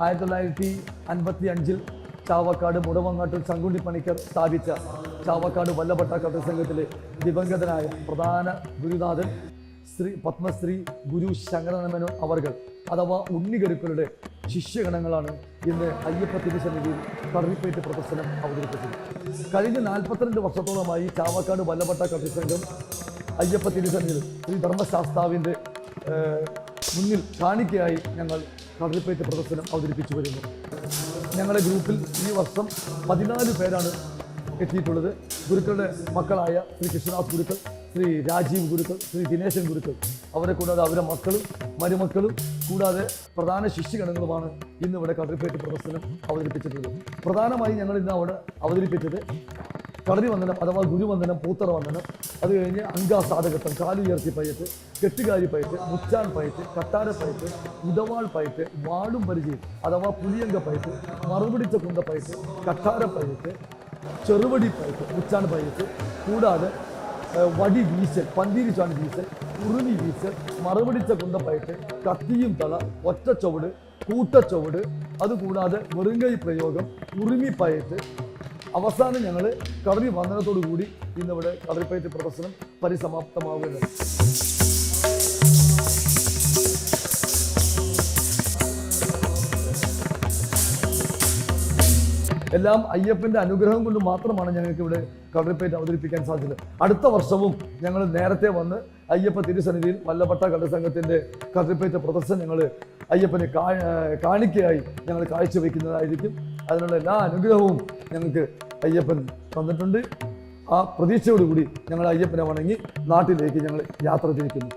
ആയിരത്തി തൊള്ളായിരത്തി അൻപത്തി അഞ്ചിൽ ചാവക്കാട് മുടവങ്ങാട്ടിൽ ശങ്കുണ്ടി പണിക്കർ സ്ഥാപിച്ച ചാവക്കാട് വല്ലഭട്ട കഥസംഘത്തിലെ ദിവംഗതനായ പ്രധാന ഗുരുനാഥൻ ശ്രീ പത്മശ്രീ ഗുരു ശങ്കരനമനു അവർകൾ അഥവാ ഉണ്ണികരുക്കളുടെ ശിഷ്യഗണങ്ങളാണ് ഇന്ന് അയ്യപ്പ തിരുസന്നിധിയിൽ കടലിപ്പേറ്റ് പ്രദർശനം അവതരിപ്പിച്ചത്. കഴിഞ്ഞ നാൽപ്പത്തിരണ്ട് വർഷത്തോളമായി ചാവക്കാട് വല്ലഭട്ട കഥസംഘം അയ്യപ്പ തിരുസന്നിധിയിൽ ശ്രീ ധർമ്മശാസ്താവിന്റെ മുന്നിൽ കാണിക്കയായി ഞങ്ങൾ കടറിപ്പേറ്റ് പ്രദർശനം അവതരിപ്പിച്ചു വരുന്നു. ഞങ്ങളുടെ ഗ്രൂപ്പിൽ ഈ വർഷം പതിനാല് പേരാണ് എത്തിയിട്ടുള്ളത്. ഗുരുക്കളുടെ മക്കളായ ശ്രീ കൃഷ്ണദാസ് ഗുരുക്കൾ ശ്രീ രാജീവ് ഗുരുക്കൾ ശ്രീ ദിനേശൻ ഗുരുക്കൾ. അവരെ കൂടാതെ അവരുടെ മക്കളും മരുമക്കളും കൂടാതെ പ്രധാന ശിഷ്യഗണങ്ങളുമാണ് ഇന്ന് ഇവിടെ കടൽപ്പേറ്റ് പ്രദർശനം അവതരിപ്പിച്ചിട്ടുള്ളത്. പ്രധാനമായും ഞങ്ങൾ ഇന്ന് അവിടെ അവതരിപ്പിച്ചത് കളരി വന്ദനം അഥവാ ഗുരുവന്ദനം പൂത്തറ വന്ദനം അത് കഴിഞ്ഞ് അങ്കാസാധകത്വം കാലുയർത്തി പയറ്റ് കെട്ടുകാരി പയറ്റ് മുച്ചാൻ പയറ്റ് കട്ടാര പയറ്റ് ഉദവാൾ പയറ്റ് വാളും പരിചയം അഥവാ പുലിയങ്ക പയറ്റ് മറുപിടിച്ച കുണ്ട പയറ്റ് കട്ടാര പയറ്റ് ചെറുവടി പയറ്റ് മുച്ചാൻ പയറ്റ് കൂടാതെ വടി വീശൽ പന്തിരിച്ചാണ് ചാണ് വീശൽ ഉറുമി വീശൽ മറുപിടിച്ച കുണ്ട പയറ്റ് കത്തിയും തള ഒറ്റ ചുവട് കൂട്ടച്ചുവട് അതുകൂടാതെ വെറുങ്കൈ പ്രയോഗം ഉറുമി പയറ്റ് അവസാനം ഞങ്ങൾ കളരി വന്ദനത്തോടു കൂടി ഇന്നിവിടെ കളരിപ്പയറ്റ് പ്രദർശനം പരിസമാപ്തമാവുകയാണ്. എല്ലാം അയ്യപ്പന്റെ അനുഗ്രഹം കൊണ്ട് മാത്രമാണ് ഞങ്ങൾക്ക് ഇവിടെ കടൽപ്പേറ്റ് അവതരിപ്പിക്കാൻ സാധിച്ചത്. അടുത്ത വർഷവും ഞങ്ങൾ നേരത്തെ വന്ന് അയ്യപ്പ തിരുസന്നിധിയിൽ വല്ലപ്പെട്ട കളരിസംഘത്തിന്റെ കളരിപ്പയറ്റ് പ്രദർശനം ഞങ്ങൾ അയ്യപ്പനെ കാണിക്കയായി ഞങ്ങൾ കാഴ്ചവെക്കുന്നതായിരിക്കും. അതിനുള്ള എല്ലാ അനുഗ്രഹവും ഞങ്ങൾക്ക് അയ്യപ്പൻ തന്നിട്ടുണ്ട്. ആ പ്രതീക്ഷയോടുകൂടി ഞങ്ങൾ അയ്യപ്പനെ വണങ്ങി നാട്ടിലേക്ക് ഞങ്ങൾ യാത്ര തിരിക്കുന്നു.